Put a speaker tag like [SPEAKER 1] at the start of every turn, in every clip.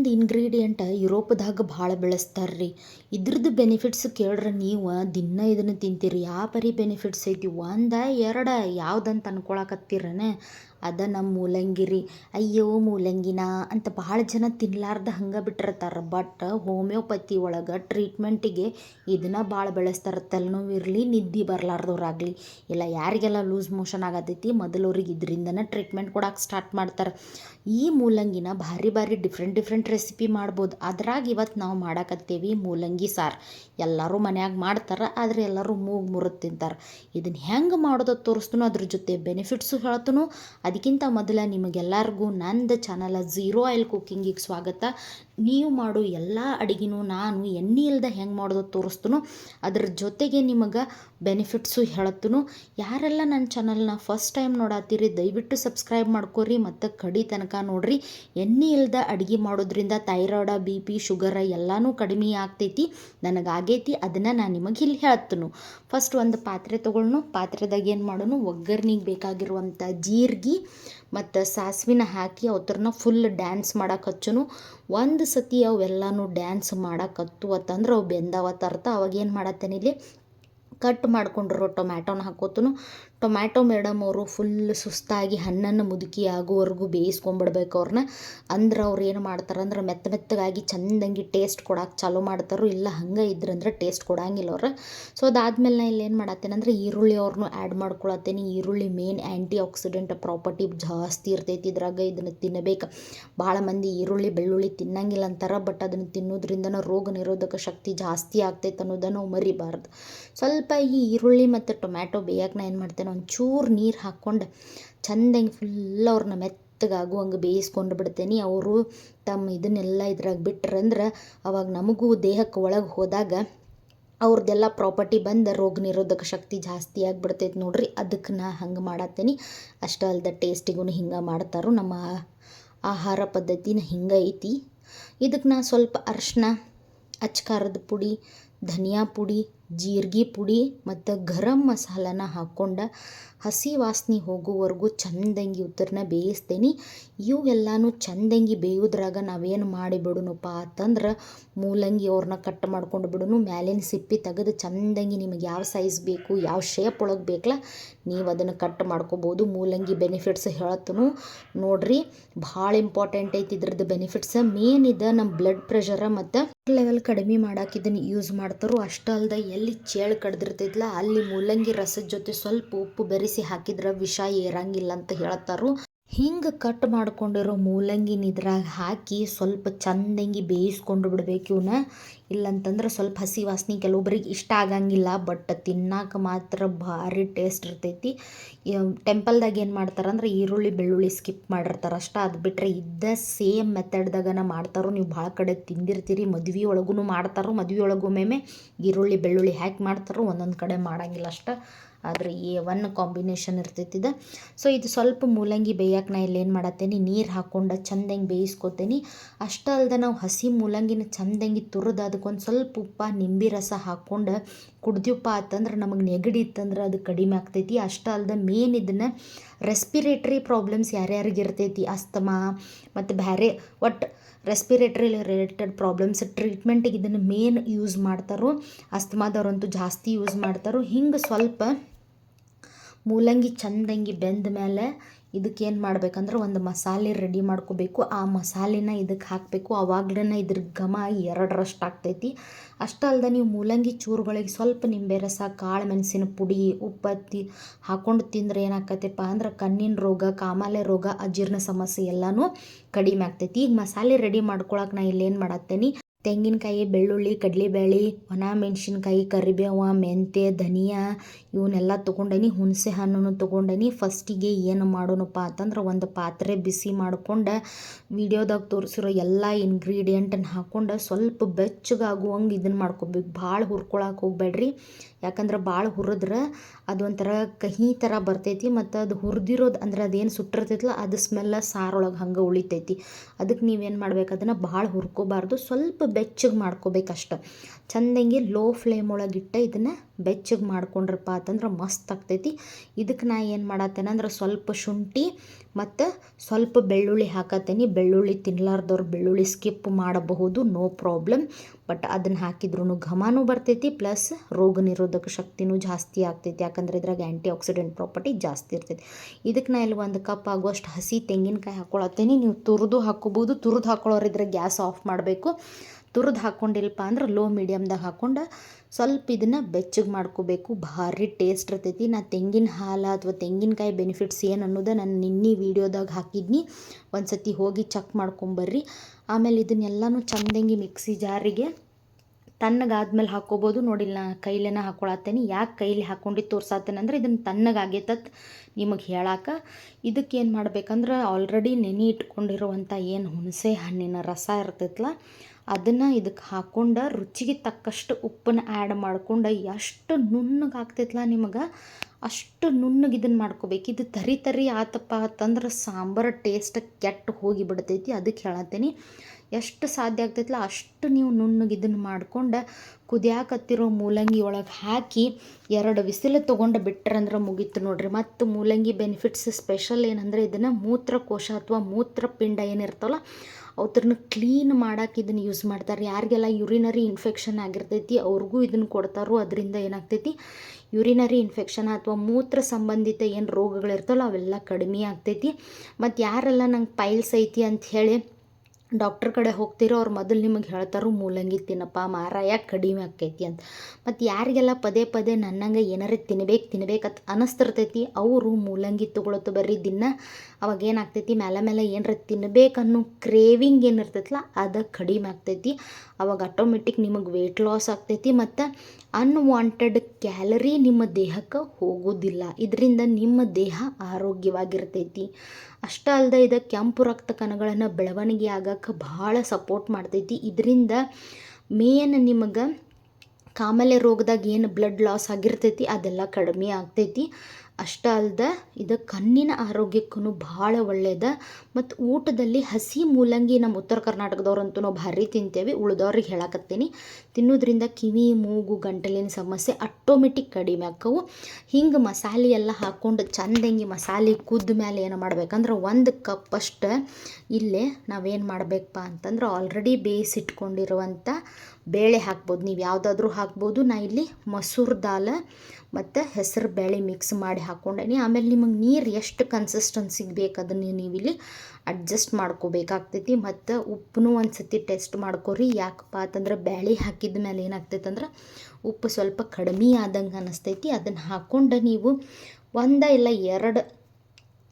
[SPEAKER 1] ಒಂದು ಇಂಗ್ರೀಡಿಯೆಂಟ್ ಯುರೋಪ್ದಾಗ ಭಾಳ ಬೆಳೆಸ್ತಾರೆ ರೀ ಇದ್ರದ್ದು ಬೆನಿಫಿಟ್ಸ್ ಕೇಳ್ರೆ ನೀವು ದಿನ ಇದನ್ನು ತಿಂತೀರಿ. ಯಾವ ಪರಿ ಬೆನಿಫಿಟ್ಸ್ ಐತಿ? ಒಂದ, ಎರಡ, ಯಾವ್ದಂತ ಅನ್ಕೊಳಕತ್ತೀರನ? ಅದ ನಮ್ಮ ಮೂಲಂಗಿ ರೀ ಅಯ್ಯೋ ಮೂಲಂಗಿನ ಅಂತ ಭಾಳ ಜನ ತಿನ್ಲಾರ್ದ ಹಂಗೆ ಬಿಟ್ಟಿರ್ತಾರೆ. ಬಟ್ ಹೋಮಿಯೋಪತಿ ಒಳಗೆ ಟ್ರೀಟ್ಮೆಂಟಿಗೆ ಇದನ್ನ ಭಾಳ ಬೆಳೆಸ್ತಾರೆ. ತಲೆನೋವು ಇರಲಿ, ನಿದ್ದೆ ಬರಲಾರ್ದವ್ರಾಗಲಿ. ಇಲ್ಲ, ಯಾರಿಗೆಲ್ಲ ಲೂಸ್ ಮೋಷನ್ ಆಗತೈತಿ, ಮೊದಲು ಅವ್ರಿಗೆ ಇದರಿಂದನೇ ಟ್ರೀಟ್ಮೆಂಟ್ ಕೊಡಕ್ಕೆ ಸ್ಟಾರ್ಟ್ ಮಾಡ್ತಾರೆ. ಈ ಮೂಲಂಗಿನ ಭಾರಿ ಭಾರಿ ಡಿಫ್ರೆಂಟ್ ಡಿಫ್ರೆಂಟ್ ರೆಸಿಪಿ ಮಾಡ್ಬೋದು. ಅದ್ರಾಗ ಇವತ್ತು ನಾವು ಮಾಡಾಕತ್ತೇವಿ ಮೂಲಂಗಿ ಸಾರು. ಎಲ್ಲರೂ ಮನ್ಯಾಗ ಮಾಡ್ತಾರೆ, ಆದರೆ ಎಲ್ಲರೂ ಮೂಗು ಮುರಿದು ತಿಂತಾರೆ. ಇದನ್ನು ಹೆಂಗೆ ಮಾಡೋದು ತೋರಿಸ್ತು ಅದ್ರ ಜೊತೆ ಬೆನಿಫಿಟ್ಸು ಹೇಳ್ತನು. ಅದಕ್ಕಿಂತ ಮೊದಲ ನಿಮಗೆಲ್ಲರಿಗೂ ನಂದು ಚಾನಲ ಜೀರೋ ಆಯಿಲ್ ಕುಕ್ಕಿಂಗಿಗೆ ಸ್ವಾಗತ. ನೀವು ಮಾಡೋ ಎಲ್ಲ ಅಡುಗೆನೂ ನಾನು ಎಣ್ಣೆ ಇಲ್ಲದೆ ಹೆಂಗೆ ಮಾಡೋದು ತೋರಿಸ್ತನು ಅದ್ರ ಜೊತೆಗೆ ನಿಮಗೆ ಬೆನಿಫಿಟ್ಸು ಹೇಳತ್ತನು. ಯಾರೆಲ್ಲ ನನ್ನ ಚಾನಲ್ನ ಫಸ್ಟ್ ಟೈಮ್ ನೋಡತ್ತೀರಿ, ದಯವಿಟ್ಟು ಸಬ್ಸ್ಕ್ರೈಬ್ ಮಾಡ್ಕೋರಿ ಮತ್ತು ಕಡಿ ತನಕ ನೋಡ್ರಿ. ಎಣ್ಣೆ ಇಲ್ಲದೆ ಅಡುಗೆ ಮಾಡೋದ್ರಿಂದ ಥೈರಾಯ್ಡ ಬಿ ಪಿ ಶುಗರ ಎಲ್ಲನೂ ಕಡಿಮೆ ಆಗ್ತೈತಿ. ನನಗಾಗೈತಿ, ಅದನ್ನು ನಾನು ನಿಮಗೆ ಇಲ್ಲಿ ಹೇಳ್ತನು ಫಸ್ಟ್ ಒಂದು ಪಾತ್ರೆ ತೊಗೊಳ್ನು, ಪಾತ್ರೆದಾಗ ಏನು ಮಾಡೋಣ ಒಗ್ಗರ್ನಿಗೆ ಬೇಕಾಗಿರುವಂಥ ಜೀರಿಗೆ ಮತ್ತು ಸಾಸ್ವಿನ ಹಾಕಿ ಅವ್ರನ್ನ ಫುಲ್ ಡ್ಯಾನ್ಸ್ ಮಾಡಕ್ಕೆ ಹಚ್ಚನು. ಒಂದು ಸತಿ ಅವೆಲ್ಲನೂ ಡ್ಯಾನ್ಸ್ ಮಾಡಕ್ಕೆ ಹತ್ತುವತ್ತಂದ್ರೆ ಅವು ಬೆಂದವತ್ತ ಅರ್ಥ ಅವಾಗ ಏನು ಮಾಡತ್ತೇನೆ ಇಲ್ಲಿ? ಕಟ್ ಮಾಡ್ಕೊಂಡಿರೋ ಟೊಮ್ಯಾಟೋನ ಹಾಕೋತನು. ಟೊಮ್ಯಾಟೊ ಮೇಡಮ್ ಅವರು ಫುಲ್ ಸುಸ್ತಾಗಿ ಹಣ್ಣನ್ನು ಮುದುಕಿ ಆಗುವವರೆಗೂ ಬೇಯಿಸ್ಕೊಂಬಿಡ್ಬೇಕು ಅವ್ರನ್ನ. ಅಂದ್ರೆ ಅವ್ರು ಏನು ಮಾಡ್ತಾರೆ ಅಂದ್ರೆ ಮೆತ್ತ ಮೆತ್ತಗಾಗಿ ಚಂದಂಗಿ ಟೇಸ್ಟ್ ಕೊಡಕ್ಕೆ ಚಾಲೂ ಮಾಡ್ತಾರೋ ಇಲ್ಲ ಹಂಗೆ ಇದ್ರಂದ್ರೆ ಟೇಸ್ಟ್ ಕೊಡಂಗಿಲ್ಲ ಅವ್ರು. ಸೊ ಅದಾದ್ಮೇಲೆ ನಾ ಇಲ್ಲಿ ಏನು ಮಾಡತ್ತೇನೆ ಅಂದರೆ ಈರುಳ್ಳಿ ಅವ್ರನ್ನೂ ಆ್ಯಡ್ ಮಾಡ್ಕೊಳತ್ತೇನೆ. ಈರುಳ್ಳಿ ಮೇನ್ ಆ್ಯಂಟಿ ಆಕ್ಸಿಡೆಂಟ್ ಪ್ರಾಪರ್ಟಿ ಜಾಸ್ತಿ ಇರ್ತೈತಿ ಇದ್ರಾಗ, ಇದನ್ನು ತಿನ್ನಬೇಕು. ಭಾಳ ಮಂದಿ ಈರುಳ್ಳಿ, ಬೆಳ್ಳುಳ್ಳಿ ತಿನ್ನಂಗಿಲ್ಲ ಅಂತಾರೆ ಬಟ್ ಅದನ್ನು ತಿನ್ನೋದ್ರಿಂದ ರೋಗ ನಿರೋಧಕ ಶಕ್ತಿ ಜಾಸ್ತಿ ಆಗ್ತೈತೆ ಅನ್ನೋದನ್ನು ಮರಿಬಾರ್ದು. ಸ್ವಲ್ಪ ಈ ಈರುಳ್ಳಿ ಮತ್ತು ಟೊಮ್ಯಾಟೊ ಬೇಯಕ್ಕೆ ನಾನು ಏನು ಮಾಡ್ತೇನೆ ಒಂಚೂರು ನೀರು ಹಾಕ್ಕೊಂಡು ಚಂದಂಗೆ ಫುಲ್ ಅವ್ರನ್ನ ಮೆತ್ತಗಾಗುವಂಗೆ ಬೇಯಿಸ್ಕೊಂಡು ಬಿಡ್ತೇನೆ. ಅವರು ತಮ್ಮ ಇದನ್ನೆಲ್ಲ ಇದ್ರಾಗ ಬಿಟ್ರಂದ್ರೆ ಅವಾಗ ನಮಗೂ ದೇಹಕ್ಕೆ ಒಳಗೆ ಹೋದಾಗ ಅವ್ರದ್ದೆಲ್ಲ ಪ್ರಾಪರ್ಟಿ ಬಂದು ರೋಗ ನಿರೋಧಕ ಶಕ್ತಿ ಜಾಸ್ತಿ ಆಗಿಬಿಡ್ತೈತೆ ನೋಡ್ರಿ. ಅದಕ್ಕೆ ನಾ ಹಂಗೆ ಮಾಡತ್ತೇನೆ. ಅಷ್ಟೇ ಅಲ್ಲದೆ ಟೇಸ್ಟಿಗೂ ಹಿಂಗೆ ಮಾಡ್ತಾರೋ. ನಮ್ಮ ಆಹಾರ ಪದ್ಧತಿನ ಹಿಂಗೆ ಐತಿ. ಇದಕ್ಕೆ ನಾ ಸ್ವಲ್ಪ ಅರ್ಶಿನ, ಅಚ್ಕಾರದ ಪುಡಿ, ಧನಿಯಾ ಪುಡಿ ಜೀರಿಗೆ ಪುಡಿ ಮತ್ತು ಗರಂ ಮಸಾಲನ ಹಾಕ್ಕೊಂಡು ಹಸಿ ವಾಸನೆ ಹೋಗುವವರೆಗೂ ಚಂದಂಗಿ ಉತ್ತರನ ಬೇಯಿಸ್ತೇನೆ. ಇವೆಲ್ಲನೂ ಚಂದಂಗಿ ಬೇಯೋದ್ರಾಗ ನಾವೇನು ಮಾಡಿ ಬಿಡುನಪ್ಪ ಅಂತಂದ್ರೆ ಮೂಲಂಗಿ ಅವ್ರನ್ನ ಕಟ್ ಮಾಡ್ಕೊಂಡು ಬಿಡೋನು ಮ್ಯಾಲಿನ ಸಿಪ್ಪಿ ತೆಗೆದು ಚಂದಂಗಿ ನಿಮಗೆ ಯಾವ ಸೈಜ್ ಬೇಕು, ಯಾವ ಶೇಪ್ ಒಳಗೆ ಬೇಕಲ್ಲ ನೀವು ಅದನ್ನು ಕಟ್ ಮಾಡ್ಕೋಬೋದು. ಮೂಲಂಗಿ ಬೆನಿಫಿಟ್ಸ್ ಹೇಳ್ತನು ನೋಡ್ರಿ ಭಾಳ ಇಂಪಾರ್ಟೆಂಟ್ ಐತಿ ಇದ್ರದ್ದು ಬೆನಿಫಿಟ್ಸ್ ಮೇನ್ ಇದೆ ನಮ್ಮ ಬ್ಲಡ್ ಪ್ರೆಷರ ಮತ್ತು ಲೆವೆಲ್ ಕಡಿಮೆ ಮಾಡೋಕೆ ಇದನ್ನು ಯೂಸ್ ಮಾಡ್ತಾರೋ ಅಷ್ಟೇ ಅಲ್ದೆ ಎಲ್ಲಿ ಚೇಳು ಕಡ್ದಿರ್ತೈತ್ಲ ಅಲ್ಲಿ ಮೂಲಂಗಿ ರಸದ ಜೊತೆ ಸ್ವಲ್ಪ ಉಪ್ಪು ಬೆರೆಸಿ ಹಾಕಿದ್ರೆ ವಿಷ ಏರಂಗಿಲ್ಲ ಅಂತ ಹೇಳ್ತಾರೋ. ಹಿಂಗೆ ಕಟ್ ಮಾಡ್ಕೊಂಡಿರೋ ಮೂಲಂಗಿನ ಇದ್ರಾಗ ಹಾಕಿ ಸ್ವಲ್ಪ ಚಂದಂಗಿ ಬೇಯಿಸ್ಕೊಂಡು ಬಿಡ್ಬೇಕು ಇವನ್ನ ಇಲ್ಲಂತಂದ್ರೆ ಸ್ವಲ್ಪ ಹಸಿ ವಾಸನೆ ಕೆಲವೊಬ್ರಿಗೆ ಇಷ್ಟ ಆಗಂಗಿಲ್ಲ ಬಟ್ ತಿನ್ನಾಕ ಮಾತ್ರ ಭಾರಿ ಟೇಸ್ಟ್ ಇರ್ತೈತಿ. ಟೆಂಪಲ್ದಾಗ ಏನು ಮಾಡ್ತಾರಂದ್ರೆ ಈರುಳ್ಳಿ, ಬೆಳ್ಳುಳ್ಳಿ ಸ್ಕಿಪ್ ಮಾಡಿರ್ತಾರೆ. ಅಷ್ಟೇ ಅದು ಬಿಟ್ಟರೆ ಇದ್ದ ಸೇಮ್ ಮೆಥಡ್ದಾಗನ ಮಾಡ್ತಾರೋ. ನೀವು ಭಾಳ ಕಡೆ ತಿಂದಿರ್ತೀರಿ, ಮದ್ವೆ ಒಳಗೂ ಮಾಡ್ತಾರೋ, ಮದ್ವೆ ಒಳಗೊಮ್ಮೆ ಈರುಳ್ಳಿ, ಬೆಳ್ಳುಳ್ಳಿ ಹ್ಯಾಕ್ ಮಾಡ್ತಾರೋ, ಒಂದೊಂದು ಕಡೆ ಮಾಡಂಗಿಲ್ಲ ಅಷ್ಟೇ. ಆದರೆ ಎ ಒನ್ ಕಾಂಬಿನೇಷನ್ ಇರ್ತೈತಿದೆ ಸೊ ಇದು ಸ್ವಲ್ಪ ಮೂಲಂಗಿ ಬೇಯಕ್ಕೆ ನಾ ಇಲ್ಲೇನು ಮಾಡತ್ತೇನೆ, ನೀರು ಹಾಕ್ಕೊಂಡು ಚಂದಂಗೆ ಬೇಯಿಸ್ಕೊತೇನೆ. ಅಷ್ಟೇ ಅಲ್ದೆ ನಾವು ಹಸಿ ಮೂಲಂಗಿನ ಚಂದಂಗಿ ತುರಿದು ಅದಕ್ಕೊಂದು ಸ್ವಲ್ಪ ಉಪ್ಪ, ನಿಂಬೆ ರಸ ಹಾಕ್ಕೊಂಡು ಕುಡ್ದ್ಯಪ್ಪ ಆತಂದ್ರೆ ನಮಗೆ ನೆಗಡಿ ಇತ್ತಂದ್ರೆ ಅದು ಕಡಿಮೆ ಆಗ್ತೈತಿ. ಅಷ್ಟೇ ಅಲ್ದೆ ಮೇನ್ ಇದನ್ನು ರೆಸ್ಪಿರೇಟ್ರಿ ಪ್ರಾಬ್ಲಮ್ಸ್ ಯಾರ್ಯಾರಿಗೆ ಇರ್ತೈತಿ, ಅಸ್ತಮಾ ಮತ್ತು ಬೇರೆ ಒಟ್ಟು ರೆಸ್ಪಿರೇಟ್ರಿ ರಿಲೇಟೆಡ್ ಪ್ರಾಬ್ಲಮ್ಸ್ ಟ್ರೀಟ್ಮೆಂಟಿಗೆ ಇದನ್ನು ಮೇನ್ ಯೂಸ್ ಮಾಡ್ತಾರೋ. ಅಸ್ತಮಾದವ್ರಂತೂ ಜಾಸ್ತಿ ಯೂಸ್ ಮಾಡ್ತಾರೋ. ಹಿಂಗೆ ಸ್ವಲ್ಪ ಮೂಲಂಗಿ ಚಂದಂಗಿ ಬೆಂದ ಮೇಲೆ ಇದಕ್ಕೆ ಏನು ಮಾಡ್ಬೇಕಂದ್ರೆ ಒಂದು ಮಸಾಲೆ ರೆಡಿ ಮಾಡ್ಕೋಬೇಕು. ಆ ಮಸಾಲೆನ ಇದಕ್ಕೆ ಹಾಕಬೇಕು. ಅವಾಗ್ಲೇ ಇದ್ರ ಘಮ ಎರಡರಷ್ಟು ಆಗ್ತೈತಿ. ಅಷ್ಟೇ ಅಲ್ಲದೆ ನೀವು ಮೂಲಂಗಿ ಚೂರುಗಳಿಗೆ ಸ್ವಲ್ಪ ನಿಂಬೆ ರಸ, ಕಾಳು ಮೆಣಸಿನ ಪುಡಿ, ಉಪ್ಪತ್ತಿ ಹಾಕ್ಕೊಂಡು ತಿಂದರೆ ಏನಾಕೈತಪ್ಪ ಅಂದ್ರೆ ಕಣ್ಣಿನ ರೋಗ, ಕಾಮಾಲೆ ರೋಗ, ಅಜೀರ್ಣ ಸಮಸ್ಯೆ ಎಲ್ಲನೂ ಕಡಿಮೆ ಆಗ್ತೈತಿ. ಈಗ ಮಸಾಲೆ ರೆಡಿ ಮಾಡ್ಕೊಳಕ್ಕೆ ನಾ ಇಲ್ಲೇನು ಮಾಡತ್ತೇನೆ. ತೆಂಗಿನಕಾಯಿ, ಬೆಳ್ಳುಳ್ಳಿ ಕಡಲೆಬೇಳೆ ಒಣ ಮೆಣಸಿನ್ಕಾಯಿ, ಕರಿಬೇವು, ಮೆಂತ್ಯ, ಧನಿಯಾ ಇವನ್ನೆಲ್ಲ ತೊಗೊಂಡೇನಿ, ಹುಣಸೆ ಹಣ್ಣನ್ನು ತೊಗೊಂಡೇನಿ. ಫಸ್ಟಿಗೆ ಏನು ಮಾಡೋಣಪ್ಪ ಅಂತಂದ್ರೆ ಒಂದು ಪಾತ್ರೆ ಬಿಸಿ ಮಾಡ್ಕೊಂಡು ವಿಡಿಯೋದಾಗ ತೋರಿಸಿರೋ ಎಲ್ಲ ಇಂಗ್ರೀಡಿಯೆಂಟನ್ನು ಹಾಕ್ಕೊಂಡು ಸ್ವಲ್ಪ ಬೆಚ್ಚಗಾಗುವಂಗೆ ಇದನ್ನು ಮಾಡ್ಕೊಬೇಕು. ಭಾಳ ಹುರ್ಕೊಳಕ್ಕೆ ಹೋಗ್ಬೇಡ್ರಿ ಯಾಕಂದ್ರೆ ಭಾಳ ಹುರಿದ್ರೆ ಅದೊಂಥರ ಕಹಿ ಥರ ಬರ್ತೈತಿ ಮತ್ತು ಅದು ಹುರಿದಿರೋದು ಅಂದ್ರೆ ಅದೇನು ಸುಟ್ಟಿರ್ತೈತಲ್ಲ ಅದು ಸ್ಮೆಲ್ಲ ಸಾರೊಳಗೆ ಹಂಗೆ ಉಳಿತೈತಿ. ಅದಕ್ಕೆ ನೀವೇನು ಮಾಡ್ಬೇಕು, ಅದನ್ನು ಭಾಳ ಹುರ್ಕೋಬಾರ್ದು. ಸ್ವಲ್ಪ ಬೆಚ್ಚಗೆ ಮಾಡ್ಕೋಬೇಕಷ್ಟು ಚಂದಂಗೆ ಲೋ ಫ್ಲೇಮ್ ಒಳಗಿಟ್ಟು ಇದನ್ನು ಬೆಚ್ಚಗೆ ಮಾಡ್ಕೊಂಡ್ರಪ್ಪ ಅಂತಂದ್ರೆ ಮಸ್ತ್ ಆಗ್ತೈತಿ. ಇದಕ್ಕೆ ನಾ ಏನು ಮಾಡತ್ತೇನಂದ್ರೆ ಸ್ವಲ್ಪ ಶುಂಠಿ ಮತ್ತು ಸ್ವಲ್ಪ ಬೆಳ್ಳುಳ್ಳಿ ಹಾಕತ್ತೇನೆ. ಬೆಳ್ಳುಳ್ಳಿ ತಿನ್ನಲಾರ್ದವ್ರು ಬೆಳ್ಳುಳ್ಳಿ ಸ್ಕಿಪ್ ಮಾಡಬಹುದು ನೋ ಪ್ರಾಬ್ಲಮ್ ಬಟ್ ಅದನ್ನು ಹಾಕಿದ್ರೂ ಘಮನೂ ಬರ್ತೈತಿ ಪ್ಲಸ್ ರೋಗ ನಿರೋಧಕ ಶಕ್ತಿನೂ ಜಾಸ್ತಿ ಆಗ್ತೈತಿ. ಯಾಕಂದ್ರೆ ಇದ್ರಾಗ ಆ್ಯಂಟಿ ಆಕ್ಸಿಡೆಂಟ್ ಪ್ರಾಪರ್ಟಿ ಜಾಸ್ತಿ ಇರ್ತೈತಿ. ಇದಕ್ಕೆ ನಾ ಇಲ್ಲಿ ಒಂದು ಕಪ್ ಆಗುವಷ್ಟು ಹಸಿ ತೆಂಗಿನಕಾಯಿ ಹಾಕ್ಕೊಳತ್ತೇನೆ ನೀವು ತುರಿದು ಹಾಕ್ಕೋಬೋದು ತುರಿದು ಹಾಕ್ಕೊಳ್ಳೋರಿದ್ರೆ ಗ್ಯಾಸ್ ಆಫ್ ಮಾಡಬೇಕು. ತುರಿದು ಹಾಕ್ಕೊಂಡಿಲ್ಲಪ್ಪ ಅಂದ್ರೆ ಲೋ ಮೀಡಿಯಮ್ದಾಗ ಹಾಕ್ಕೊಂಡು ಸ್ವಲ್ಪ ಇದನ್ನು ಬೆಚ್ಚಗೆ ಮಾಡ್ಕೋಬೇಕು. ಭಾರಿ ಟೇಸ್ಟ್ ಇರ್ತೈತಿ. ನಾ ತೆಂಗಿನ ಹಾಲು ಅಥವಾ ತೆಂಗಿನಕಾಯಿ ಬೆನಿಫಿಟ್ಸ್ ಏನು ಅನ್ನೋದು ನಾನು ನಿನ್ನೆ ವೀಡಿಯೋದಾಗ ಹಾಕಿದ್ನಿ. ಒಂದು ಸತಿ ಹೋಗಿ ಚೆಕ್ ಮಾಡ್ಕೊಂಬರ್ರಿ. ಆಮೇಲೆ ಇದನ್ನೆಲ್ಲನೂ ಚಂದಂಗಿ ಮಿಕ್ಸಿ ಜಾರಿಗೆ ತಣ್ಣಗಾದ್ಮೇಲೆ ಹಾಕ್ಕೋಬೋದು ನೋಡಿಲ್ಲ ನಾ ಕೈಲೇನ ಹಾಕ್ಕೊಳತ್ತೇನೆ ಯಾಕೆ ಕೈಲಿ ಹಾಕ್ಕೊಂಡು ತೋರ್ಸಾತೇನಂದ್ರೆ ಇದನ್ನು ತಣ್ಣಗಾಗೈತತ್ ನಿಮಗೆ ಹೇಳಾಕ. ಇದಕ್ಕೆ ಏನು ಮಾಡ್ಬೇಕಂದ್ರೆ ಆಲ್ರೆಡಿ ನೆನೆ ಇಟ್ಕೊಂಡಿರುವಂಥ ಏನು ಹುಣಸೆ ಹಣ್ಣಿನ ರಸ ಇರ್ತೈತಲ್ಲ ಅದನ್ನು ಇದಕ್ಕೆ ಹಾಕೊಂಡು ರುಚಿಗೆ ತಕ್ಕಷ್ಟು ಉಪ್ಪನ್ನ ಆ್ಯಡ್ ಮಾಡ್ಕೊಂಡು ಎಷ್ಟು ನುಣ್ಣಗೆ ಆಗ್ತೈತಲ್ಲ ನಿಮಗೆ? ಅಷ್ಟು ನುಣ್ಣಗೆ ಇದನ್ನು ಮಾಡ್ಕೋಬೇಕು. ಇದು ತರಿ ತರಿ ಆತಪ್ಪ ಅಂತಂದ್ರೆ ಸಾಂಬಾರು ಟೇಸ್ಟ್ ಕೆಟ್ಟು ಹೋಗಿ ಬಿಡ್ತೈತಿ. ಅದಕ್ಕೆ ಹೇಳತ್ತೀನಿ ಎಷ್ಟು ಸಾಧ್ಯ ಆಗ್ತೈತಲ್ಲ ಅಷ್ಟು ನೀವು ನುಣ್ಣಗೆ ಇದನ್ನು ಮಾಡ್ಕೊಂಡು ಕುದಿಯಾಕತ್ತಿರೋ ಮೂಲಂಗಿ ಒಳಗೆ ಹಾಕಿ ಎರಡು ವಿಸಿಲು ತೊಗೊಂಡು ಬಿಟ್ರಂದ್ರೆ ಮುಗೀತು ನೋಡ್ರಿ. ಮತ್ತು ಮೂಲಂಗಿ ಬೆನಿಫಿಟ್ಸ್ ಸ್ಪೆಷಲ್ ಏನಂದರೆ ಇದನ್ನು ಮೂತ್ರಕೋಶ ಅಥವಾ ಮೂತ್ರಪಿಂಡ ಏನಿರ್ತಲ್ಲ ಅವ್ರನ್ನ ಕ್ಲೀನ್ ಮಾಡೋಕೆ ಇದನ್ನು ಯೂಸ್ ಮಾಡ್ತಾರೆ. ಯಾರಿಗೆಲ್ಲ ಯುರಿನರಿ ಇನ್ಫೆಕ್ಷನ್ ಆಗಿರ್ತೈತಿ, ಅವ್ರಿಗೂ ಇದನ್ನು ಕೊಡ್ತಾರೋ ಅದರಿಂದ ಏನಾಗ್ತೈತಿ? ಯುರಿನರಿ ಇನ್ಫೆಕ್ಷನ್ ಅಥವಾ ಮೂತ್ರ ಸಂಬಂಧಿತ ಏನು ರೋಗಗಳಿರ್ತಲ್ಲ ಅವೆಲ್ಲ ಕಡಿಮೆ ಆಗ್ತೈತಿ. ಮತ್ತು ಯಾರೆಲ್ಲ ನಂಗೆ ಪೈಲ್ಸ್ ಐತಿ ಅಂತ ಹೇಳಿ ಡಾಕ್ಟ್ರ್ ಕಡೆ ಹೋಗ್ತೀರೋ ಅವ್ರು ಮೊದಲು ನಿಮಗೆ ಹೇಳ್ತಾರೋ ಮೂಲಂಗಿ ತಿನ್ನಪ್ಪ ಮಾರಾಯ ಕಡಿಮೆ ಆಕೈತಿ ಅಂತ. ಮತ್ತು ಯಾರಿಗೆಲ್ಲ ಪದೇ ಪದೇ ನನ್ನಂಗೆ ಏನಾರ ತಿನ್ಬೇಕು ಅಂತ ಅನಿಸ್ತಿರ್ತೈತಿ, ಅವರು ಮೂಲಂಗಿ ತೊಗೊಳತ್ತು ಬರ್ರಿ ದಿನ ಅವಾಗ ಏನಾಗ್ತೈತಿ ಮೇಲೆ ಮೇಲೆ ಏನಾರ ತಿನ್ಬೇಕನ್ನೋ ಕ್ರೇವಿಂಗ್ ಏನಿರ್ತೈತಲ್ಲ ಅದು ಕಡಿಮೆ ಆಗ್ತೈತಿ ಅವಾಗ ಆಟೋಮೆಟಿಕ್ ನಿಮಗೆ ವೆಯ್ಟ್ ಲಾಸ್ ಆಗ್ತೈತಿ, ಮತ್ತು ಅನ್ವಾಂಟೆಡ್ ಕ್ಯಾಲರಿ ನಿಮ್ಮ ದೇಹಕ್ಕೆ ಹೋಗೋದಿಲ್ಲ. ಇದರಿಂದ ನಿಮ್ಮ ದೇಹ ಆರೋಗ್ಯವಾಗಿರ್ತೈತಿ. ಅಷ್ಟೇ ಅಲ್ಲದೆ ಇದು ಕೆಂಪು ರಕ್ತ ಕಣಗಳನ್ನು ಬೆಳವಣಿಗೆ ಆಗಕ್ಕೆ ಭಾಳ ಸಪೋರ್ಟ್ ಮಾಡ್ತೈತಿ. ಇದರಿಂದ ಮೇನ್ ನಿಮಗೆ ಕಾಮಾಲೆ ರೋಗದಾಗ ಏನು ಬ್ಲಡ್ ಲಾಸ್ ಆಗಿರ್ತೈತಿ, ಅದೆಲ್ಲ ಕಡಿಮೆ ಆಗ್ತೈತಿ. ಅಷ್ಟೇ ಅಲ್ದೆ ಇದು ಕಣ್ಣಿನ ಆರೋಗ್ಯಕ್ಕೂ ಭಾಳ ಒಳ್ಳೆಯದ ಮತ್ತು ಊಟದಲ್ಲಿ ಹಸಿ ಮೂಲಂಗಿ ನಮ್ಮ ಉತ್ತರ ಕರ್ನಾಟಕದವ್ರಂತೂ ನಾವು ಭಾರಿ ತಿಂತೇವೆ, ಉಳ್ದವ್ರಿಗೆ ಹೇಳಕತ್ತೀನಿ. ತಿನ್ನೋದ್ರಿಂದ ಕಿವಿ, ಮೂಗು, ಗಂಟಲಿನ ಸಮಸ್ಯೆ ಆಟೋಮೆಟಿಕ್ ಕಡಿಮೆ ಆಕ್ಕವು. ಹಿಂಗೆ ಮಸಾಲೆ ಎಲ್ಲ ಹಾಕ್ಕೊಂಡು ಚಂದಂಗಿ ಮಸಾಲೆ ಕುದ್ದ ಮೇಲೆ ಏನು ಮಾಡ್ಬೇಕಂದ್ರೆ ಒಂದು ಕಪ್ ಅಷ್ಟು ಇಲ್ಲೇ ನಾವೇನು ಮಾಡಬೇಕಪ್ಪ ಅಂತಂದ್ರೆ ಆಲ್ರೆಡಿ ಬೇಯಿಸಿಟ್ಕೊಂಡಿರುವಂಥ ಬೇಳೆ ಹಾಕ್ಬೋದು. ನೀವು ಯಾವುದಾದ್ರೂ ಹಾಕ್ಬೋದು. ನಾ ಇಲ್ಲಿ ಮಸೂರ್ ದಾಲ್ ಮತ್ತು ಹೆಸರು ಬೇಳೆ ಮಿಕ್ಸ್ ಮಾಡಿ ಹಾಕ್ಕೊಂಡೇನಿ ಆಮೇಲೆ ನಿಮಗೆ ನೀರು ಎಷ್ಟು ಕನ್ಸಿಸ್ಟೆನ್ಸಿಗೆ ಬೇಕು ಅದನ್ನು ನೀವು ಇಲ್ಲಿ ಅಡ್ಜಸ್ಟ್ ಮಾಡ್ಕೋಬೇಕಾಗ್ತೈತಿ. ಮತ್ತು ಉಪ್ಪನ್ನೂ ಒಂದು ಸತಿ ಟೆಸ್ಟ್ ಮಾಡ್ಕೊರಿ. ಯಾಕಪ್ಪ ಅಂತಂದ್ರೆ ಬೇಳೆ ಹಾಕಿದ ಮೇಲೆ ಏನಾಗ್ತೈತೆ ಅಂದ್ರೆ ಉಪ್ಪು ಸ್ವಲ್ಪ ಕಡಿಮೆ ಆದಂಗೆ ಅನ್ನಿಸ್ತೈತಿ ಅದನ್ನು ಹಾಕ್ಕೊಂಡು ನೀವು ಒಂದ ಇಲ್ಲ ಎರಡು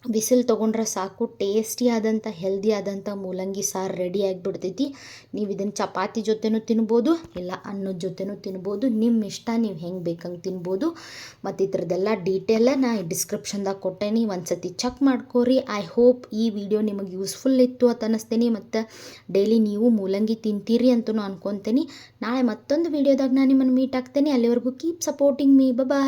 [SPEAKER 1] ಬಿಸಿಲು ತೊಗೊಂಡ್ರೆ ಸಾಕು ಟೇಸ್ಟಿ ಆದಂಥ ಹೆಲ್ದಿ ಆದಂಥ ಮೂಲಂಗಿ ಸಾರು ರೆಡಿ ಆಗಿಬಿಡ್ತೈತಿ. ನೀವು ಇದನ್ನು ಚಪಾತಿ ಜೊತೆನೂ ತಿನ್ಬೋದು, ಇಲ್ಲ ಅನ್ನದ ಜೊತೆನೂ ತಿನ್ಬೋದು. ನಿಮ್ಮ ಇಷ್ಟ, ನೀವು ಹೆಂಗೆ ಬೇಕಂಗೆ ತಿನ್ಬೋದು. ಮತ್ತು ಇದ್ರದ್ದೆಲ್ಲ ಡೀಟೇಲ ನಾ ಡಿಸ್ಕ್ರಿಪ್ಷನ್ದಾಗ ಕೊಟ್ಟೇನಿ. ಒಂದು ಸತಿ ಚೆಕ್ ಮಾಡ್ಕೋರಿ. ಐ ಹೋಪ್ ಈ ವಿಡಿಯೋ ನಿಮಗೆ ಯೂಸ್ಫುಲ್ ಇತ್ತು ಅಂತ ಅನ್ನಿಸ್ತೇನೆ. ಮತ್ತು ಡೈಲಿ ನೀವು ಮೂಲಂಗಿ ತಿಂತೀರಿ ಅಂತಲೂ ಅನ್ಕೊತೀನಿ. ನಾಳೆ ಮತ್ತೊಂದು ವಿಡಿಯೋದಾಗ ನಾನು ನಿಮ್ಮನ್ನು ಮೀಟ್ ಆಗ್ತೇನೆ. ಅಲ್ಲಿವರೆಗೂ ಕೀಪ್ ಸಪೋರ್ಟಿಂಗ್ ಮೀ ಬಾಯ್